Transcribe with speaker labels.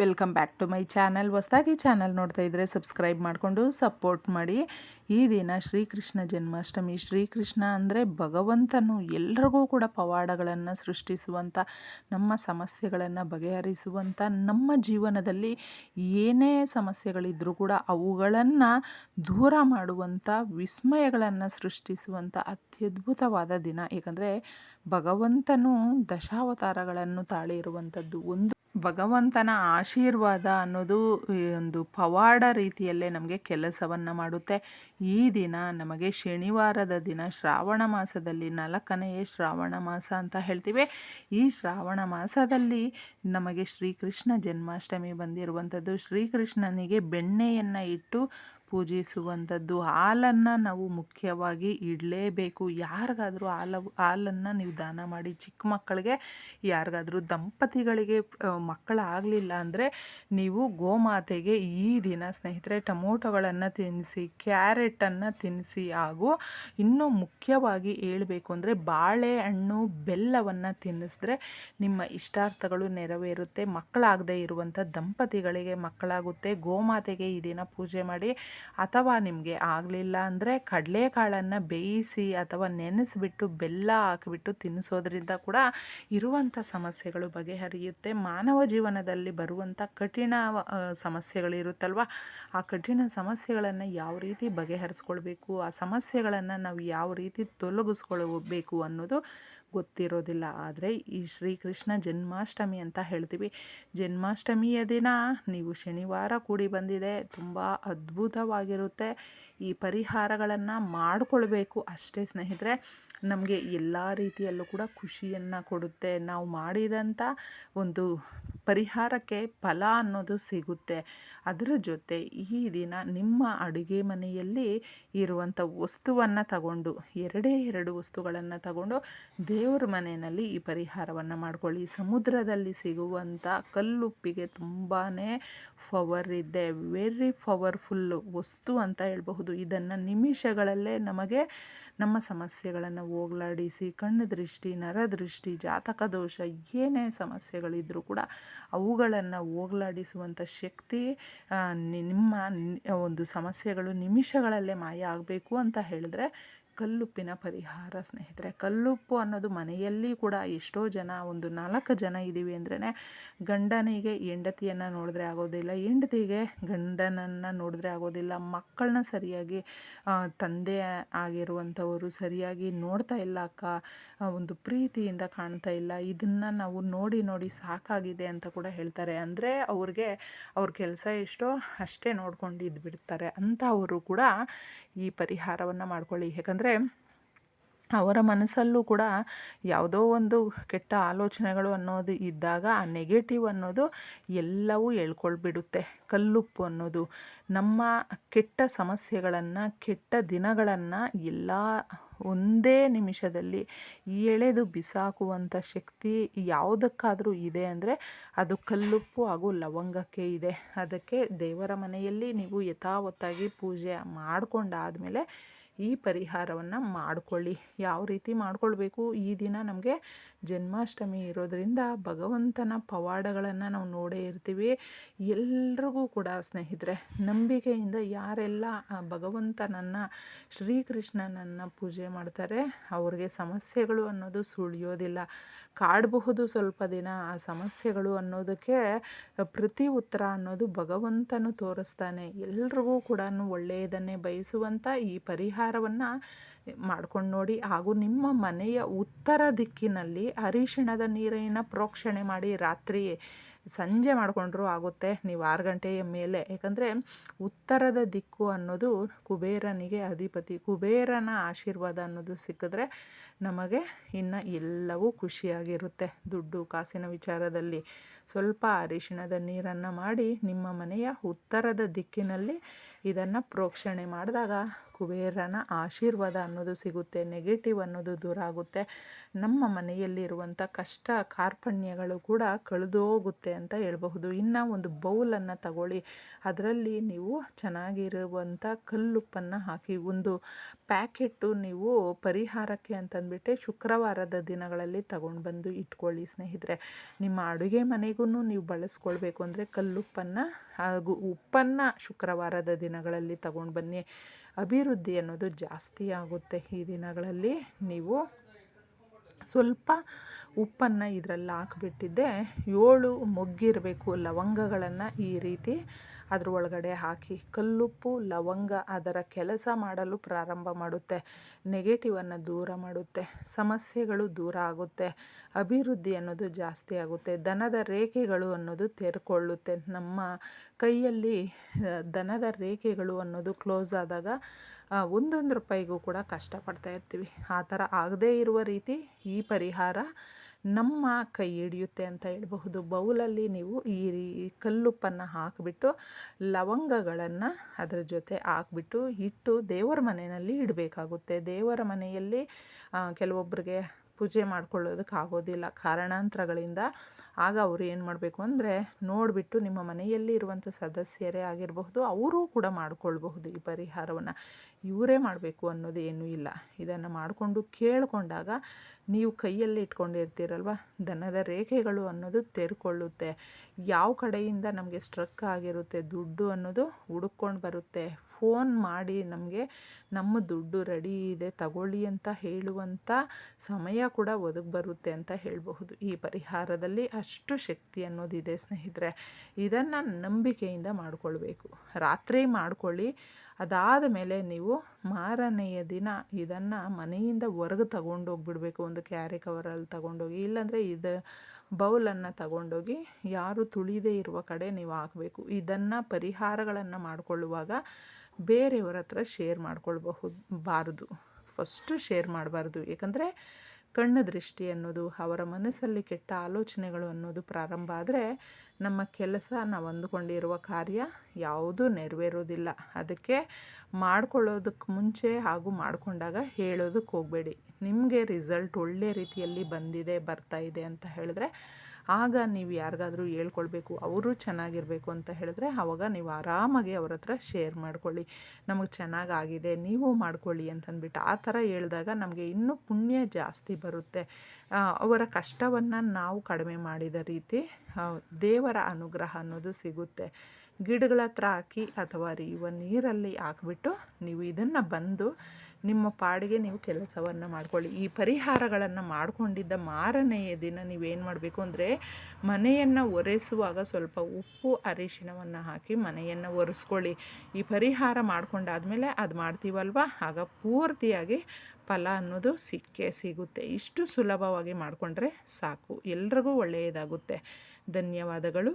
Speaker 1: Welcome back to my channel. ಹೊಸದಾಗಿ channel ನೋಡ್ತಾ ಇದ್ದರೆ ಸಬ್ಸ್ಕ್ರೈಬ್ ಮಾಡಿಕೊಂಡು ಸಪೋರ್ಟ್ ಮಾಡಿ. ಈ ದಿನ ಶ್ರೀಕೃಷ್ಣ ಜನ್ಮಾಷ್ಟಮಿ. ಶ್ರೀಕೃಷ್ಣ ಅಂದರೆ ಭಗವಂತನು. ಎಲ್ರಿಗೂ ಕೂಡ ಪವಾಡಗಳನ್ನು ಸೃಷ್ಟಿಸುವಂಥ ನಮ್ಮ ಸಮಸ್ಯೆಗಳನ್ನು ಬಗೆಹರಿಸುವಂಥ ನಮ್ಮ ಜೀವನದಲ್ಲಿ ಏನೇ ಸಮಸ್ಯೆಗಳಿದ್ದರೂ ಕೂಡ ಅವುಗಳನ್ನು ದೂರ ಮಾಡುವಂಥ ವಿಸ್ಮಯಗಳನ್ನು ಸೃಷ್ಟಿಸುವಂಥ ಅತ್ಯದ್ಭುತವಾದ ದಿನ. ಏಕೆಂದರೆ ಭಗವಂತನು ದಶಾವತಾರಗಳನ್ನು ತಾಳಿರುವಂಥದ್ದು ಒಂದು ಭಗವಂತನ ಆಶೀರ್ವಾದ ಅನ್ನೋದು ಒಂದು ಪವಾಡ ರೀತಿಯಲ್ಲೇ ನಮಗೆ ಕೆಲಸವನ್ನು ಮಾಡುತ್ತೆ. ಈ ದಿನ ನಮಗೆ ಶನಿವಾರದ ದಿನ ಶ್ರಾವಣ ಮಾಸದಲ್ಲಿ ನಾಲ್ಕನೆಯ ಶ್ರಾವಣ ಮಾಸ ಅಂತ ಹೇಳ್ತೀವಿ. ಈ ಶ್ರಾವಣ ಮಾಸದಲ್ಲಿ ನಮಗೆ ಶ್ರೀಕೃಷ್ಣ ಜನ್ಮಾಷ್ಟಮಿ ಬಂದಿರುವಂಥದ್ದು. ಶ್ರೀಕೃಷ್ಣನಿಗೆ ಬೆಣ್ಣೆಯನ್ನು ಇಟ್ಟು ಪೂಜಿಸುವಂಥದ್ದು. ಹಾಲನ್ನು ನಾವು ಮುಖ್ಯವಾಗಿ ಇಡಲೇಬೇಕು. ಯಾರಿಗಾದರೂ ಹಾಲು, ಹಾಲನ್ನು ನೀವು ದಾನ ಮಾಡಿ, ಚಿಕ್ಕ ಮಕ್ಕಳಿಗೆ ಯಾರಿಗಾದ್ರೂ ದಂಪತಿಗಳಿಗೆ ಮಕ್ಕಳಾಗಲಿಲ್ಲ ಅಂದರೆ ನೀವು ಗೋಮಾತೆಗೆ ಈ ದಿನ ಸ್ನೇಹಿತರೆ ಟೊಮೊಟೊಗಳನ್ನು ತಿನ್ನಿಸಿ, ಕ್ಯಾರೆಟನ್ನು ತಿನ್ನಿಸಿ ಹಾಗೂ ಇನ್ನೂ ಮುಖ್ಯವಾಗಿ ಹೇಳಬೇಕು ಅಂದರೆ ಬಾಳೆಹಣ್ಣು, ಬೆಲ್ಲವನ್ನು ತಿನ್ನಿಸಿದ್ರೆ ನಿಮ್ಮ ಇಷ್ಟಾರ್ಥಗಳು ನೆರವೇರುತ್ತೆ. ಮಕ್ಕಳಾಗದೇ ಇರುವಂಥ ದಂಪತಿಗಳಿಗೆ ಮಕ್ಕಳಾಗುತ್ತೆ. ಗೋಮಾತೆಗೆ ಈ ದಿನ ಪೂಜೆ ಮಾಡಿ ಅಥವಾ ನಿಮಗೆ ಆಗಲಿಲ್ಲ ಅಂದರೆ ಕಡಲೆಕಾಳನ್ನು ಬೇಯಿಸಿ ಅಥವಾ ನೆನೆಸಿಬಿಟ್ಟು ಬೆಲ್ಲ ಹಾಕಿಬಿಟ್ಟು ತಿನ್ನಿಸೋದ್ರಿಂದ ಕೂಡ ಇರುವಂಥ ಸಮಸ್ಯೆಗಳು ಬಗೆಹರಿಯುತ್ತೆ. ಮಾನವ ಜೀವನದಲ್ಲಿ ಬರುವಂಥ ಕಠಿಣ ಸಮಸ್ಯೆಗಳಿರುತ್ತಲ್ವ? ಆ ಕಠಿಣ ಸಮಸ್ಯೆಗಳನ್ನು ಯಾವ ರೀತಿ ಬಗೆಹರಿಸ್ಕೊಳ್ಬೇಕು? ಆ ಸಮಸ್ಯೆಗಳನ್ನು ನಾವು ಯಾವ ರೀತಿ ತೊಲಗಿಸ್ಕೊಳ್ಬೇಕು ಅನ್ನೋದು ಗೊತ್ತಿರೋದಿಲ್ಲ. ಆದರೆ ಈ ಶ್ರೀಕೃಷ್ಣ ಜನ್ಮಾಷ್ಟಮಿ ಅಂತ ಹೇಳ್ತೀವಿ. ಜನ್ಮಾಷ್ಟಮಿಯ ದಿನ ನೀವು ಶನಿವಾರ ಕೂಡಿ ಬಂದಿದೆ. ತುಂಬ ಅದ್ಭುತವಾಗಿರುತ್ತೆ. ಈ ಪರಿಹಾರಗಳನ್ನು ಮಾಡಿಕೊಳ್ಬೇಕು ಅಷ್ಟೇ ಸ್ನೇಹಿತರೆ. ನಮಗೆ ಎಲ್ಲ ರೀತಿಯಲ್ಲೂ ಕೂಡ ಖುಷಿಯನ್ನು ಕೊಡುತ್ತೆ. ನಾವು ಮಾಡಿದಂಥ ಒಂದು ಪರಿಹಾರಕ್ಕೆ ಫಲ ಅನ್ನೋದು ಸಿಗುತ್ತೆ. ಅದರ ಜೊತೆ ಈ ದಿನ ನಿಮ್ಮ ಅಡುಗೆ ಮನೆಯಲ್ಲಿ ಇರುವಂಥ ವಸ್ತುವನ್ನು ತಗೊಂಡು, ಎರಡೇ ಎರಡು ವಸ್ತುಗಳನ್ನು ತಗೊಂಡು ದೇವ್ರ ಮನೆಯಲ್ಲಿ ಈ ಪರಿಹಾರವನ್ನು ಮಾಡ್ಕೊಳ್ಳಿ. ಸಮುದ್ರದಲ್ಲಿ ಸಿಗುವಂಥ ಕಲ್ಲುಪ್ಪಿಗೆ ತುಂಬಾ ಪವರ್ ಇದೆ. ವೆರಿ ಪವರ್ಫುಲ್ಲು ವಸ್ತು ಅಂತ ಹೇಳಬಹುದು. ಇದನ್ನು ನಿಮಿಷಗಳಲ್ಲೇ ನಮಗೆ ನಮ್ಮ ಸಮಸ್ಯೆಗಳನ್ನು ಹೋಗಲಾಡಿಸಿ, ಕಣ್ಣು ದೃಷ್ಟಿ ನರದೃಷ್ಟಿ ಜಾತಕ ದೋಷ ಏನೇ ಸಮಸ್ಯೆಗಳಿದ್ದರೂ ಕೂಡ ಅವುಗಳನ್ನು ಹೋಗಲಾಡಿಸುವಂಥ ಶಕ್ತಿ ನಿಮ್ಮ ಒಂದು ಸಮಸ್ಯೆಗಳು ನಿಮಿಷಗಳಲ್ಲೇ ಮಾಯ ಆಗಬೇಕು ಅಂತ ಹೇಳಿದ್ರೆ ಕಲ್ಲುಪ್ಪಿನ ಪರಿಹಾರ, ಸ್ನೇಹಿತರೆ. ಕಲ್ಲುಪ್ಪು ಅನ್ನೋದು ಮನೆಯಲ್ಲಿ ಕೂಡ ಎಷ್ಟೋ ಜನ, ಒಂದು ನಾಲ್ಕು ಜನ ಇದ್ದೀವಿ ಅಂದ್ರೇ ಗಂಡನಿಗೆ ಹೆಂಡತಿಯನ್ನು ನೋಡಿದ್ರೆ ಆಗೋದಿಲ್ಲ, ಹೆಂಡತಿಗೆ ಗಂಡನನ್ನು ನೋಡಿದ್ರೆ ಆಗೋದಿಲ್ಲ. ಮಕ್ಕಳನ್ನ ಸರಿಯಾಗಿ ತಂದೆ ಆಗಿರುವಂಥವರು ಸರಿಯಾಗಿ ನೋಡ್ತಾ ಇಲ್ಲ, ಅಕ್ಕ. ಒಂದು ಪ್ರೀತಿಯಿಂದ ಕಾಣ್ತಾ ಇಲ್ಲ. ಇದನ್ನು ನಾವು ನೋಡಿ ನೋಡಿ ಸಾಕಾಗಿದೆ ಅಂತ ಕೂಡ ಹೇಳ್ತಾರೆ. ಅಂದರೆ ಅವ್ರಿಗೆ, ಅವ್ರ ಕೆಲಸ ಎಷ್ಟೋ ಅಷ್ಟೇ ನೋಡ್ಕೊಂಡು ಇದ್ಬಿಡ್ತಾರೆ. ಅಂಥವರು ಕೂಡ ಈ ಪರಿಹಾರವನ್ನು ಮಾಡ್ಕೊಳ್ಳಿ. ಯಾಕಂದರೆ ಅವರ ಮನಸ್ಸಲ್ಲೂ ಕೂಡ ಯಾವುದೋ ಒಂದು ಕೆಟ್ಟ ಆಲೋಚನೆಗಳು ಅನ್ನೋದು ಇದ್ದಾಗ ಆ ನೆಗೆಟಿವ್ ಅನ್ನೋದು ಎಲ್ಲವೂ ಹೇಳ್ಕೊಳ್ಬಿಡುತ್ತೆ. ಕಲ್ಲುಪ್ಪು ಅನ್ನೋದು. ನಮ್ಮ ಕೆಟ್ಟ ಸಮಸ್ಯೆಗಳನ್ನು, ಕೆಟ್ಟ ದಿನಗಳನ್ನು ಎಲ್ಲ ಒಂದೇ ನಿಮಿಷದಲ್ಲಿ ಎಳೆದು ಬಿಸಾಕುವಂಥ ಶಕ್ತಿ ಯಾವುದಕ್ಕಾದರೂ ಇದೆ ಅಂದರೆ ಅದು ಕಲ್ಲುಪ್ಪು ಹಾಗೂ ಲವಂಗಕ್ಕೆ ಇದೆ. ಅದಕ್ಕೆ ದೇವರ ಮನೆಯಲ್ಲಿ ನೀವು ಯಥಾವತ್ತಾಗಿ ಪೂಜೆ ಮಾಡಿಕೊಂಡಾದ್ಮೇಲೆ ಈ ಪರಿಹಾರವನ್ನು ಮಾಡಿಕೊಳ್ಳಿ. ಯಾವ ರೀತಿ ಮಾಡಿಕೊಳ್ಬೇಕು? ಈ ದಿನ ನಮಗೆ ಜನ್ಮಾಷ್ಟಮಿ ಇರೋದರಿಂದ ಭಗವಂತನ ಪವಾಡಗಳನ್ನು ನಾವು ನೋಡೇ ಇರ್ತೀವಿ. ಎಲ್ರಿಗೂ ಕೂಡ ಸ್ನೇಹಿತರೆ, ನಂಬಿಕೆಯಿಂದ ಯಾರೆಲ್ಲ ಭಗವಂತನನ್ನು, ಶ್ರೀಕೃಷ್ಣನನ್ನು ಪೂಜೆ ಮಾಡ್ತಾರೆ, ಅವ್ರಿಗೆ ಸಮಸ್ಯೆಗಳು ಅನ್ನೋದು ಸುಳಿಯೋದಿಲ್ಲ. ಕಾಡಬಹುದು ಸ್ವಲ್ಪ ದಿನ, ಆ ಸಮಸ್ಯೆಗಳು ಅನ್ನೋದಕ್ಕೆ ಪ್ರತಿ ಉತ್ತರ ಅನ್ನೋದು ಭಗವಂತನು ತೋರಿಸ್ತಾನೆ. ಎಲ್ರಿಗೂ ಕೂಡ ಒಳ್ಳೆಯದನ್ನೇ ಬಯಸುವಂಥ ಈ ಪರಿಹಾರವನ್ನು ಮಾಡ್ಕೊಂಡು ನೋಡಿ ಹಾಗೂ ನಿಮ್ಮ ಮನೆಯ ಉತ್ತರ ದಿಕ್ಕಿನಲ್ಲಿ ಅರಿಶಿಣದ ನೀರಿನ ಪ್ರೋಕ್ಷಣೆ ಮಾಡಿ ರಾತ್ರಿ ಸಂಜೆ ಮಾಡಿಕೊಂಡ್ರೂ ಆಗುತ್ತೆ. ನೀವು ಆರು ಗಂಟೆಯ ಮೇಲೆ. ಯಾಕಂದರೆ ಉತ್ತರದ ದಿಕ್ಕು ಅನ್ನೋದು ಕುಬೇರನಿಗೆ ಅಧಿಪತಿ, ಕುಬೇರನ ಆಶೀರ್ವಾದ ಅನ್ನೋದು ಸಿಕ್ಕಿದ್ರೆ ನಮಗೆ ಇನ್ನು ಎಲ್ಲವೂ ಖುಷಿಯಾಗಿರುತ್ತೆ ದುಡ್ಡು ಕಾಸಿನ ವಿಚಾರದಲ್ಲಿ. ಸ್ವಲ್ಪ ಅರಿಶಿಣದ ನೀರನ್ನು ಮಾಡಿ ನಿಮ್ಮ ಮನೆಯ ಉತ್ತರದ ದಿಕ್ಕಿನಲ್ಲಿ ಇದನ್ನು ಪ್ರೋಕ್ಷಣೆ ಮಾಡಿದಾಗ ಕುಬೇರನ ಆಶೀರ್ವಾದ ಅನ್ನೋದು ಸಿಗುತ್ತೆ ನೆಗೆಟಿವ್ ಅನ್ನೋದು ದೂರ ಆಗುತ್ತೆ ನಮ್ಮ ಮನೆಯಲ್ಲಿರುವಂಥ ಕಷ್ಟ, ಕಾರ್ಪಣ್ಯಗಳು ಕೂಡ ಕಳೆದೋಗುತ್ತೆ ಅಂತ ಹೇಳಬಹುದು. ಇನ್ನು ಒಂದು ಬೌಲನ್ನು ತಗೊಳ್ಳಿ. ಅದರಲ್ಲಿ ನೀವು ಚೆನ್ನಾಗಿರುವಂಥ ಕಲ್ಲುಪ್ಪನ್ನು ಹಾಕಿ, ಒಂದು ಪ್ಯಾಕೆಟ್ಟು ನೀವು ಪರಿಹಾರಕ್ಕೆ ಅಂತಂದ್ಬಿಟ್ಟು ಶುಕ್ರವಾರದ ದಿನಗಳಲ್ಲಿ ತಗೊಂಡು ಬಂದು ಇಟ್ಕೊಳ್ಳಿ ಸ್ನೇಹಿತರೆ. ನಿಮ್ಮ ಅಡುಗೆ ಮನೆಗೂ ನೀವು ಬಳಸ್ಕೊಳ್ಬೇಕು ಅಂದರೆ ಕಲ್ಲುಪ್ಪನ್ನು ಹಾಗೂ ಉಪ್ಪನ್ನು ಶುಕ್ರವಾರದ ದಿನಗಳಲ್ಲಿ ತಗೊಂಡು ಬನ್ನಿ. ಅಭಿವೃದ್ಧಿ ಅನ್ನೋದು ಜಾಸ್ತಿ ಆಗುತ್ತೆ ಈ ದಿನಗಳಲ್ಲಿ. ನೀವು ಸ್ವಲ್ಪ ಉಪ್ಪನ್ನು ಇದರಲ್ಲಿ ಹಾಕ್ಬಿಟ್ಟಿದ್ದೆ. ಏಳು ಮೊಗ್ಗಿರಬೇಕು ಲವಂಗಗಳನ್ನು ಈ ರೀತಿ ಅದ್ರ ಒಳಗಡೆ ಹಾಕಿ. ಕಲ್ಲುಪ್ಪು, ಲವಂಗ ಅದರ ಕೆಲಸ ಮಾಡಲು ಪ್ರಾರಂಭ ಮಾಡುತ್ತೆ. ನೆಗೆಟಿವನ್ನು ದೂರ ಮಾಡುತ್ತೆ. ಸಮಸ್ಯೆಗಳು ದೂರ ಆಗುತ್ತೆ. ಅಭಿವೃದ್ಧಿ ಅನ್ನೋದು ಜಾಸ್ತಿ ಆಗುತ್ತೆ. ದನದ ರೇಖೆಗಳು ಅನ್ನೋದು ತೆರ್ಕೊಳ್ಳುತ್ತೆ. ನಮ್ಮ ಕೈಯಲ್ಲಿ ದನದ ರೇಖೆಗಳು ಅನ್ನೋದು ಕ್ಲೋಸ್ ಆದಾಗ ಒಂದೊಂದು ರೂಪಾಯಿಗೂ ಕೂಡ ಕಷ್ಟಪಡ್ತಾ ಇರ್ತೀವಿ. ಆ ಥರ ಆಗದೇ ಇರುವ ರೀತಿ ಈ ಪರಿಹಾರ ನಮ್ಮ ಕೈ ಹಿಡಿಯುತ್ತೆ ಅಂತ ಹೇಳಬಹುದು. ಬೌಲಲ್ಲಿ ನೀವು ಈ ರೀ, ಕಲ್ಲುಪ್ಪನ್ನು ಹಾಕಿಬಿಟ್ಟು, ಲವಂಗಗಳನ್ನು ಅದರ ಜೊತೆ ಹಾಕ್ಬಿಟ್ಟು, ಇಟ್ಟು ದೇವರ ಮನೆಯಲ್ಲಿ ಇಡಬೇಕಾಗುತ್ತೆ. ದೇವರ ಮನೆಯಲ್ಲಿ ಕೆಲವೊಬ್ಬರಿಗೆ ಪೂಜೆ ಮಾಡ್ಕೊಳ್ಳೋದಕ್ಕೆ ಆಗೋದಿಲ್ಲ. ಕಾರಣಾಂತರಗಳಿಂದ ಆಗ ಅವರು ಏನು ಮಾಡಬೇಕು ಅಂದರೆ ನೋಡಿಬಿಟ್ಟು ನಿಮ್ಮ ಮನೆಯಲ್ಲಿ ಇರುವಂಥ ಸದಸ್ಯರೇ ಆಗಿರಬಹುದು, ಅವರೂ ಕೂಡ ಮಾಡಿಕೊಳ್ಬಹುದು ಈ ಪರಿಹಾರವನ್ನು. ಇವರೇ ಮಾಡಬೇಕು ಅನ್ನೋದು ಏನೂ ಇಲ್ಲ. ಇದನ್ನು ಮಾಡಿಕೊಂಡು ಕೇಳಿಕೊಂಡಾಗ ನೀವು ಕೈಯಲ್ಲಿ ಇಟ್ಕೊಂಡಿರ್ತೀರಲ್ವ? ದನದ ರೇಖೆಗಳು ಅನ್ನೋದು ತೆರ್ಕೊಳ್ಳುತ್ತೆ. ಯಾವ ಕಡೆಯಿಂದ ನಮಗೆ ಸ್ಟ್ರಕ್ ಆಗಿರುತ್ತೆ, ದುಡ್ಡು ಅನ್ನೋದು ಹುಡುಕೊಂಡು ಬರುತ್ತೆ. ಫೋನ್ ಮಾಡಿ ನಮಗೆ, ನಮ್ಮ ದುಡ್ಡು ರೆಡಿ ಇದೆ, ತಗೊಳ್ಳಿ ಅಂತ ಹೇಳುವಂಥ ಸಮಯ ಕೂಡ ಒದಗಿ ಬರುತ್ತೆ ಅಂತ ಹೇಳಬಹುದು. ಈ ಪರಿಹಾರದಲ್ಲಿ ಅಷ್ಟು ಶಕ್ತಿ ಅನ್ನೋದಿದೆ ಸ್ನೇಹಿತರೆ. ಇದನ್ನು ನಂಬಿಕೆಯಿಂದ ಮಾಡಿಕೊಳ್ಬೇಕು. ರಾತ್ರಿ ಮಾಡಿಕೊಳ್ಳಿ. ಅದಾದ ಮೇಲೆ ನೀವು ಮಾರನೆಯ ದಿನ ಇದನ್ನು ಮನೆಯಿಂದ ಹೊರಗೆ ತಗೊಂಡೋಗ್ಬಿಡ್ಬೇಕು. ಒಂದು ಕ್ಯಾರಿ ಕವರಲ್ಲಿ ತಗೊಂಡೋಗಿ. ಇಲ್ಲಾಂದರೆ ಇದು ಬೌಲನ್ನು ತಗೊಂಡೋಗಿ ಯಾರು ತುಳಿದೇ ಇರುವ ಕಡೆ ನೀವು ಹಾಕಬೇಕು. ಇದನ್ನು ಪರಿಹಾರಗಳನ್ನು ಮಾಡಿಕೊಳ್ಳುವಾಗ ಬೇರೆಯವರ ಹತ್ರ ಶೇರ್ ಮಾಡ್ಕೊಳ್ಬಹುದು, ಬಾರದು. ಫಸ್ಟು ಶೇರ್ ಮಾಡಬಾರ್ದು. ಏಕೆಂದರೆ ಕಣ್ಣು ದೃಷ್ಟಿ ಅನ್ನೋದು, ಅವರ ಮನಸ್ಸಲ್ಲಿ ಕೆಟ್ಟ ಆಲೋಚನೆಗಳು ಅನ್ನೋದು ಪ್ರಾರಂಭ ಆದರೆ ನಮ್ಮ ಕೆಲಸ ನಾವು ಅಂದುಕೊಂಡಿರುವ ಕಾರ್ಯ ಯಾವುದೂ ನೆರವೇರೋದಿಲ್ಲ. ಅದಕ್ಕೆ ಮಾಡ್ಕೊಳ್ಳೋದಕ್ಕೆ ಮುಂಚೆ ಹಾಗೂ ಮಾಡಿಕೊಂಡಾಗ ಹೇಳೋದಕ್ಕೆ ಹೋಗಬೇಡಿ. ನಿಮಗೆ ರಿಸಲ್ಟ್ ಒಳ್ಳೆ ರೀತಿಯಲ್ಲಿ ಬಂದಿದೆ, ಬರ್ತಾ ಇದೆ ಅಂತ ಹೇಳಿದ್ರೆ ಆಗ ನೀವು ಯಾರಿಗಾದರೂ ಹೇಳ್ಕೊಳ್ಬೇಕು, ಅವರು ಚೆನ್ನಾಗಿರಬೇಕು ಅಂತ ಹೇಳಿದ್ರೆ ಆವಾಗ ನೀವು ಆರಾಮಾಗಿ ಅವ್ರ ಹತ್ರ ಶೇರ್ ಮಾಡ್ಕೊಳ್ಳಿ. ನಮಗೆ ಚೆನ್ನಾಗಾಗಿದೆ, ನೀವು ಮಾಡ್ಕೊಳ್ಳಿ ಅಂತಂದ್ಬಿಟ್ಟು ಆ ಥರ ಹೇಳಿದಾಗ ನಮಗೆ ಇನ್ನೂ ಪುಣ್ಯ ಜಾಸ್ತಿ ಬರುತ್ತೆ. ಅವರ ಕಷ್ಟವನ್ನು ನಾವು ಕಡಿಮೆ ಮಾಡಿದ ರೀತಿ ದೇವರ ಅನುಗ್ರಹ ಅನ್ನೋದು ಸಿಗುತ್ತೆ. ಗಿಡಗಳ ಹತ್ರ ಹಾಕಿ ಅಥವಾ ಅರಿಯುವ ನೀರಲ್ಲಿ ಹಾಕ್ಬಿಟ್ಟು ನೀವು ಇದನ್ನು ಬಂದು ನಿಮ್ಮ ಪಾಡಿಗೆ ನೀವು ಕೆಲಸವನ್ನು ಮಾಡ್ಕೊಳ್ಳಿ. ಈ ಪರಿಹಾರಗಳನ್ನು ಮಾಡಿಕೊಂಡಿದ್ದ ಮಾರನೆಯ ದಿನ ನೀವೇನು ಮಾಡಬೇಕು ಅಂದರೆ, ಮನೆಯನ್ನು ಒರೆಸುವಾಗ ಸ್ವಲ್ಪ ಉಪ್ಪು ಅರಿಶಿನವನ್ನು ಹಾಕಿ ಮನೆಯನ್ನು ಒರೆಸ್ಕೊಳ್ಳಿ. ಈ ಪರಿಹಾರ ಮಾಡ್ಕೊಂಡಾದಮೇಲೆ ಅದು ಮಾಡ್ತೀವಲ್ವ? ಆಗ ಪೂರ್ತಿಯಾಗಿ ಫಲ ಅನ್ನೋದು ಸಿಕ್ಕೇ ಸಿಗುತ್ತೆ. ಇಷ್ಟು ಸುಲಭವಾಗಿ ಮಾಡಿಕೊಂಡ್ರೆ ಸಾಕು. ಎಲ್ರಿಗೂ ಒಳ್ಳೆಯದಾಗುತ್ತೆ. ಧನ್ಯವಾದಗಳು.